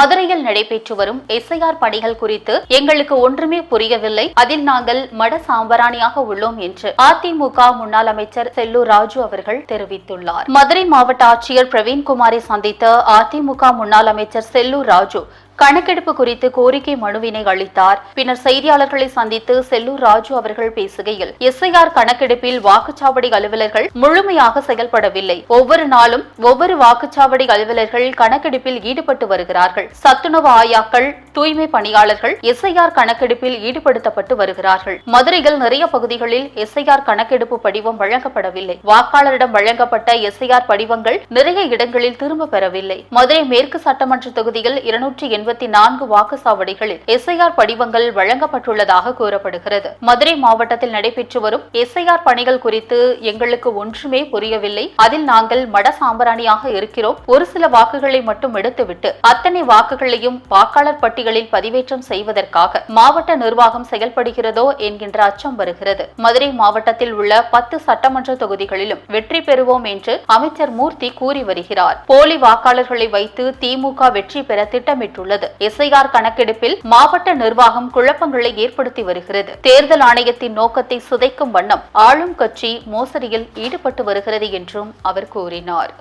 மதுரையில் நடைபெற்று வரும் எஸ்ஐஆர் பணிகள் குறித்து எங்களுக்கு ஒன்றுமே புரியவில்லை. அதில் நாங்கள் மட சாம்பராணியாக உள்ளோம் என்று அதிமுக முன்னாள் அமைச்சர் செல்லூர் ராஜு அவர்கள் தெரிவித்துள்ளார். மதுரை மாவட்ட ஆட்சியர் பிரவீன்குமாரை சந்தித்த அதிமுக முன்னாள் அமைச்சர் செல்லூர் ராஜு கணக்கெடுப்பு குறித்து கோரிக்கை மனுவினை அளித்தார். பின்னர் செய்தியாளர்களை சந்தித்து செல்லூர் ராஜு அவர்கள் பேசுகையில் எஸ்ஐஆர் கணக்கெடுப்பில் வாக்குச்சாவடி அலுவலர்கள் முழுமையாக செயல்படவில்லை. ஒவ்வொரு நாளும் ஒவ்வொரு வாக்குச்சாவடி அலுவலர்கள் கணக்கெடுப்பில் ஈடுபட்டு வருகிறார்கள். சத்துணவு ஆயாக்கள் தூய்மை பணியாளர்கள் எஸ்ஐஆர் கணக்கெடுப்பில் ஈடுபடுத்தப்பட்டு வருகிறார்கள். மதுரையில் நிறைய பகுதிகளில் எஸ்ஐஆர் கணக்கெடுப்பு படிவம் வழங்கப்படவில்லை. வாக்காளரிடம் வழங்கப்பட்ட எஸ்ஐஆர் படிவங்கள் நிறைய இடங்களில் திரும்ப பெறவில்லை. மதுரை மேற்கு சட்டமன்ற தொகுதியில் இருநூற்றி இருபத்தி நான்கு வாக்குச்சாவடிகளில் எஸ்ஐஆர் படிவங்கள் வழங்கப்பட்டுள்ளதாக கூறப்படுகிறது. மதுரை மாவட்டத்தில் நடைபெற்று வரும் எஸ்ஐஆர் பணிகள் குறித்து எங்களுக்கு ஒன்றுமே புரியவில்லை. அதில் நாங்கள் மட சாம்பராணியாக இருக்கிறோம். ஒரு சில வாக்குகளை மட்டும் எடுத்துவிட்டு அத்தனை வாக்குகளையும் வாக்காளர் பட்டியலில் பதிவேற்றம் செய்வதற்காக மாவட்ட நிர்வாகம் செயல்படுகிறதோ என்கின்ற அச்சம் வருகிறது. மதுரை மாவட்டத்தில் உள்ள பத்து சட்டமன்ற தொகுதிகளிலும் வெற்றி பெறுவோம் என்று அமைச்சர் மூர்த்தி கூறி வருகிறார். போலி வாக்காளர்களை வைத்து திமுக வெற்றி பெற திட்டமிட்டுள்ளது. எஸ்ஐஆர் கணக்கெடுப்பில் மாவட்ட நிர்வாகம் குழப்பங்களை ஏற்படுத்தி வருகிறது. தேர்தல் ஆணையத்தின் நோக்கத்தை சிதைக்கும் வண்ணம் ஆளும் கட்சி மோசடியில் ஈடுபட்டு வருகிறது என்றும் அவர் கூறினார்.